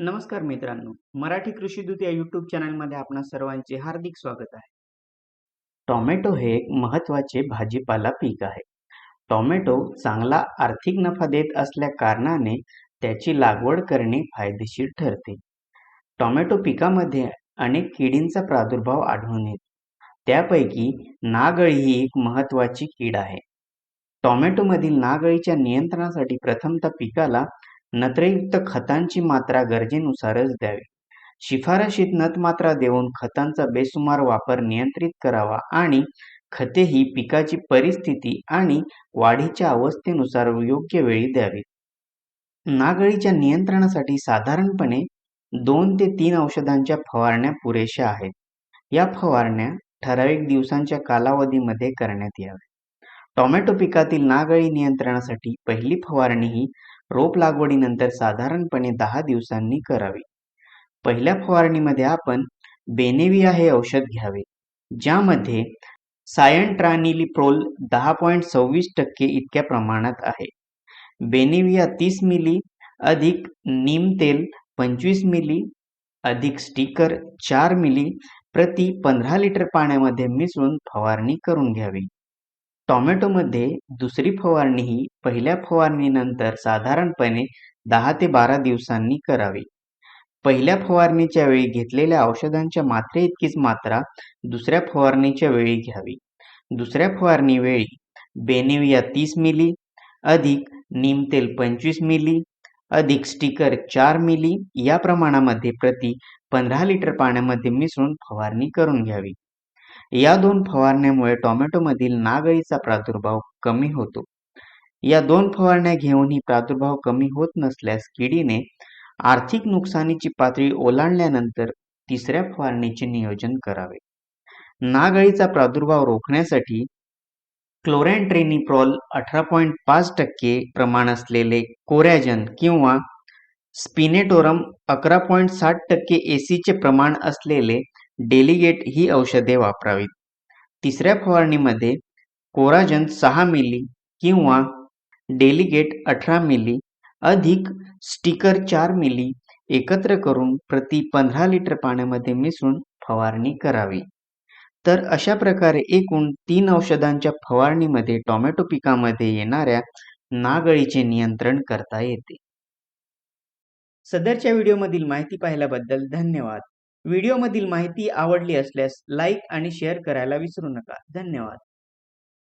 नमस्कार मित्रांनो. मराठी कृषीदूत या युट्यूब चॅनलमध्ये आपणा सर्वांचे हार्दिक स्वागत आहे. टोमॅटो हे एक महत्त्वाचे भाजीपाला पीक आहे. टोमॅटो चांगला आर्थिक नफा देत असल्या कारणाने त्याची लागवड करणे फायदेशीर ठरते. टोमॅटो पिकामध्ये अनेक किडींचा प्रादुर्भाव आढळून येतो. त्यापैकी नागळी ही एक महत्वाची कीड आहे. टोमॅटोमधील नागळीच्या नियंत्रणासाठी प्रथमतः पिकाला नत्रयुक्त खतांची मात्रा गरजेनुसारच द्यावी. शिफारशीत नत मात्रा देऊन खतांचा बेसुमार वापर नियंत्रित करावा आणि खते ही पिकाची परिस्थिती आणि वाढीच्या अवस्थेनुसार योग्य वेळी द्यावीत नागळीच्या नियंत्रणासाठी साधारणपणे दोन ते तीन औषधांच्या फवारण्या पुरेशा आहेत. या फवारण्या ठराविक दिवसांच्या कालावधीमध्ये करण्यात याव्या. टोमॅटो पिकातील नागळी नियंत्रणासाठी पहिली फवारणी ही रोप लागवडीनंतर साधारणपणे दहा दिवसांनी करावी. पहिल्या फवारणीमध्ये आपण बेनेविया हे औषध घ्यावे ज्यामध्ये सायंट्रानिलिप्रोल दहा पॉईंट सव्वीस टक्के इतक्या प्रमाणात आहे. बेनेविया तीस मिली अधिक नीम तेल पंचवीस मिली अधिक स्टिकर चार मिली प्रति पंधरा लिटर पाण्यामध्ये मिसळून फवारणी करून घ्यावी. टोमॅटोमध्ये दुसरी फवारणी ही पहिल्या फवारणीनंतर साधारणपणे दहा ते बारा दिवसांनी करावी. पहिल्या फवारणीच्या वेळी घेतलेल्या औषधांच्या मात्रे इतकीच मात्रा दुसऱ्या फवारणीच्या वेळी घ्यावी. दुसऱ्या फवारणी वेळी बेनेविया तीस मिली अधिक नीमतेल पंचवीस मिली अधिक स्टिकर चार मिली या प्रमाणामध्ये प्रति पंधरा लिटर पाण्यामध्ये मिसळून फवारणी करून घ्यावी. या दोन फवारण्यामुळे टोमॅटोमधील नागळीचा प्रादुर्भाव कमी होतो. या दोन फवारण्या घेऊनही प्रादुर्भाव कमी होत नसल्यास किडीने आर्थिक नुकसानीची पातळी ओलांडल्यानंतर तिसऱ्या फवारणीचे नियोजन करावे. नागळीचा प्रादुर्भाव रोखण्यासाठी क्लोरेंट्रेनिप्रॉल अठरा पॉईंट पाच टक्के प्रमाण असलेले कोरॅजन किंवा स्पिनेटोरम अकरा पॉईंट साठ टक्के एसीचे प्रमाण असलेले डेलिगेट ही औषधे वापरावीत. तिसऱ्या फवारणीमध्ये कोराजन सहा मिली किंवा डेलिगेट अठरा मिली अधिक स्टिकर चार मिली एकत्र करून प्रति पंधरा लिटर पाण्यामध्ये मिसळून फवारणी करावी. तर अशा प्रकारे एकूण तीन औषधांच्या फवारणीमध्ये टोमॅटो पिकामध्ये येणाऱ्या नागळीचे नियंत्रण करता येते. सदरच्या व्हिडिओमधील माहिती पाहिल्याबद्दल धन्यवाद. व्हिडिओमधील माहिती आवडली असल्यास लाईक आणि शेअर करायला विसरू नका. धन्यवाद.